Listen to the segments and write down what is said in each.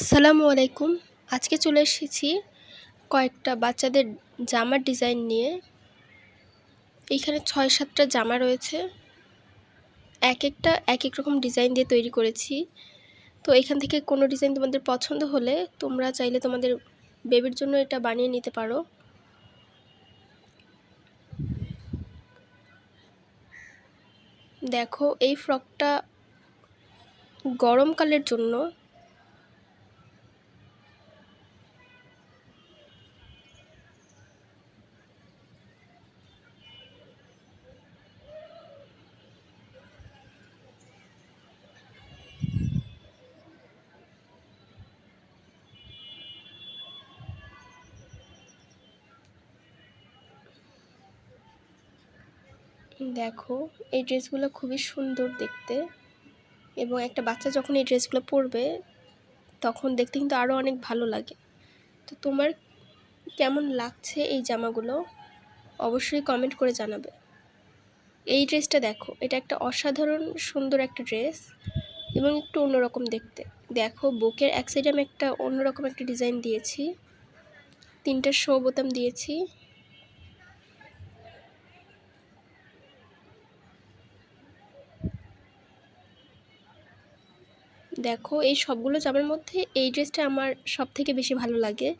আসসালামু আলাইকুম। আজকে চলে এসেছি কয়েকটা বাচ্চাদের জামার ডিজাইন নিয়ে। এইখানে ছয় সাতটা জামা রয়েছে। এক একটা, এক এক রকম ডিজাইন দিয়ে তৈরি করেছি। তো এখান থেকে কোনো ডিজাইন তোমাদের পছন্দ হলে তোমরা চাইলে তোমাদের বেবির জন্য এটা বানিয়ে নিতে পারো। দেখো, এই ফ্রকটা গরমকালের জন্য দেখো, এই ড্রেসগুলো খুবই সুন্দর দেখতে। এবং একটা বাচ্চা যখন এই ড্রেসগুলো পরবে, তখন দেখতে কিন্তু আরও অনেক ভালো লাগে। তো তোমার কেমন লাগছে এই জামাগুলো? অবশ্যই কমেন্ট করে জানাবে। এই ড্রেসটা দেখো, এটা একটা অসাধারণ সুন্দর একটা ড্রেস এবং একটু অন্যরকম দেখতে। দেখো, বুকের এক সাইডে আমি একটা অন্যরকম একটা ডিজাইন দিয়েছি। তিনটা শো বোতাম দিয়েছি। দেখো, এই সবগুলো জামার মধ্যে এই ড্রেসটা আমার সব থেকে বেশি ভালো লাগে।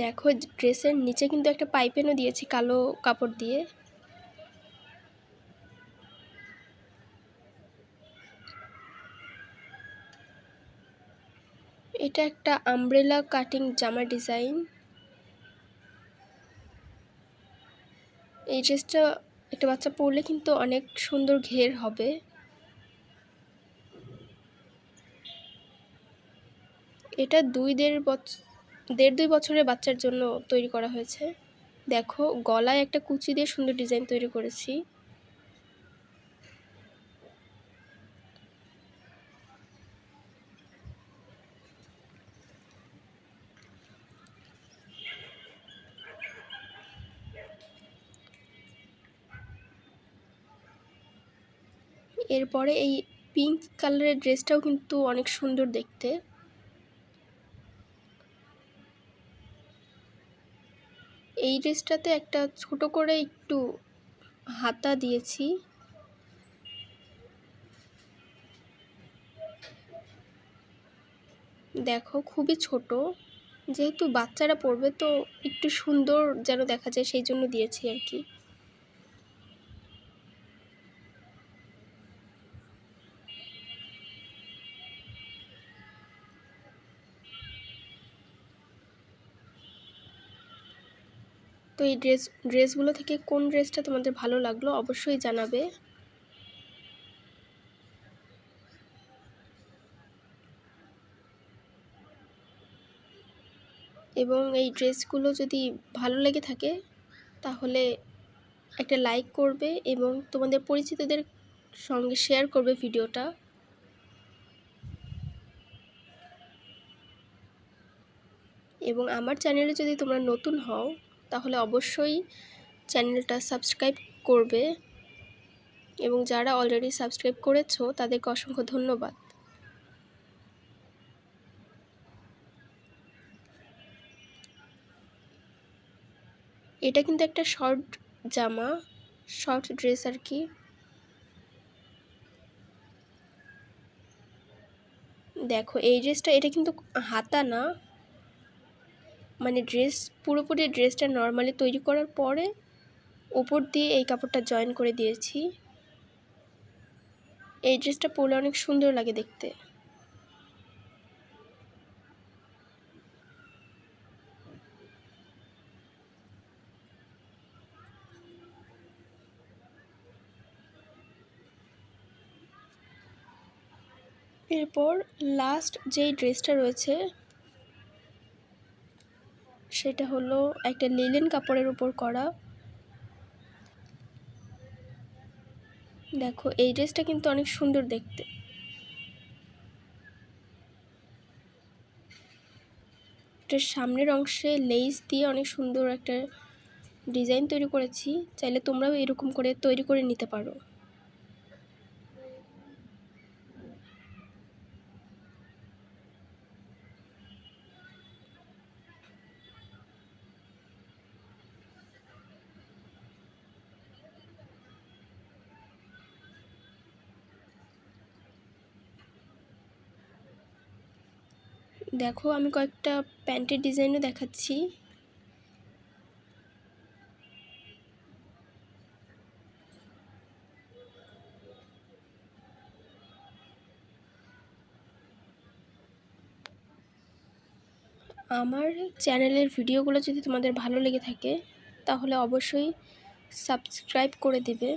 দেখো ড্রেসের নিচে কিন্তু একটা পাইপেনও দিয়েছি কালো কাপড় দিয়ে। এটা একটা আমব্রেলা কাটিং জামা ডিজাইন এই ড্রেসটা একটা বাচ্চা পরলে কিন্তু অনেক সুন্দর ঘের হবে। এটা দুই দেড় বছর দেড় দুই বছরের বাচ্চার জন্য তৈরি করা হয়েছে। দেখো, গলায় একটা কুচি দিয়ে সুন্দর ডিজাইন তৈরি করেছি। এরপরে এই পিঙ্ক কালারের ড্রেসটাও কিন্তু অনেক সুন্দর দেখতে। এই ড্রেসটাতে একটা ছোট করে একটু হাতা দিয়েছি। দেখো, খুবই ছোট। যেহেতু বাচ্চারা পড়বে তো একটু সুন্দর যেন দেখা যায়, সেই জন্য দিয়েছি আর কি। তো এই ড্রেস ড্রেসগুলো থেকে কোন ড্রেসটা তোমাদের ভালো লাগল অবশ্যই জানাবে। এবং এই ড্রেসগুলো যদি ভালো লেগে থাকে, তাহলে একটা লাইক করবে এবং তোমাদের পরিচিতদের সঙ্গে শেয়ার করবে ভিডিওটা। এবং আমার চ্যানেলে যদি তোমরা নতুন হও তাহলে অবশ্যই চ্যানেলটা সাবস্ক্রাইব করবে এবং যারা অলরেডি সাবস্ক্রাইব করেছ, তাদেরকে অসংখ্য ধন্যবাদ। এটা কিন্তু একটা শর্ট জামা শর্ট ড্রেস আর কি। দেখো, এই ড্রেসটা এটা কিন্তু হাতা না। মানে ড্রেস পুরোপুরি ড্রেসটা নর্মালি তৈরি করার পরে উপর দিয়ে এই কাপড়টা জয়েন করে দিয়েছি। এই ড্রেসটা পরলে অনেক সুন্দর লাগে দেখতে। এরপর লাস্ট যেই ড্রেসটা রয়েছে সেটা হলো একটা লিলেন কাপড়ের উপর করা। দেখো, এই ড্রেসটা কিন্তু অনেক সুন্দর দেখতে। সামনের অংশে লেস দিয়ে অনেক সুন্দর একটা ডিজাইন তৈরি করেছি। চাইলে তোমরাও এরকম করে তৈরি করে নিতে পারো। দেখো, আমি কয়েকটা প্যান্টের ডিজাইনও দেখাচ্ছি। আমার চ্যানেলের ভিডিওগুলো যদি তোমাদের ভালো লেগে থাকে, তাহলে অবশ্যই সাবস্ক্রাইব করে দেবে।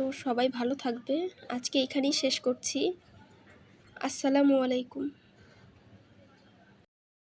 তো সবাই ভালো থাকবে। আজকে এখানেই শেষ করছি। আসসালামু আলাইকুম।